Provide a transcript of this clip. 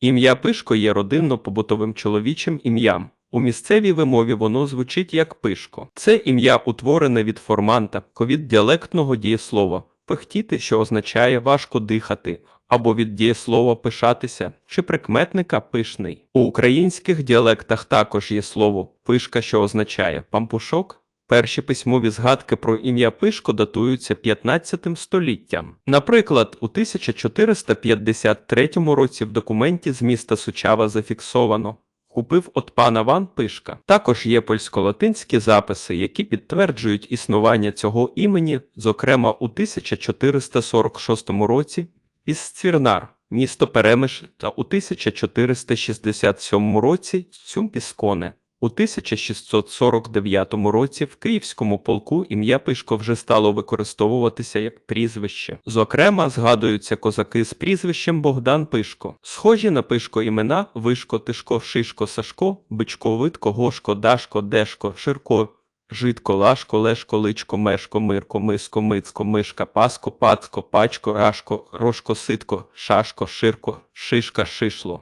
Ім'я Пишко є родинно-побутовим чоловічим ім'ям. У місцевій вимові воно звучить як пишко. Це ім'я утворене від форманта, від діалектного дієслова пихтіти, що означає важко дихати, або від дієслова пишатися чи прикметника пишний. У українських діалектах також є слово пишка, що означає пампушок. Перші письмові згадки про ім'я Пишко датуються 15 століттям. Наприклад, у 1453 році в документі з міста Сучава зафіксовано купив от пана Ван Пишка. Також є польсько-латинські записи, які підтверджують існування цього імені, зокрема у 1446 році із Цвірнар, місто Перемиш, та у 1467 році Цюмпісконе. У 1649 році в Київському полку ім'я Пишко вже стало використовуватися як прізвище. Зокрема, згадуються козаки з прізвищем Богдан Пишко. Схожі на Пишко імена Вишко, Тишко, Шишко, Сашко, Бичко, Витко, Гошко, Дашко, Дешко, Ширко, Житко, Лашко, Лешко, Личко, Мешко, Мирко, Миско, Мицко, Мишка, Паско, Пацко, Пачко, Рашко, Рошко, Ситко, Шашко, Ширко, Шишка, Шишло.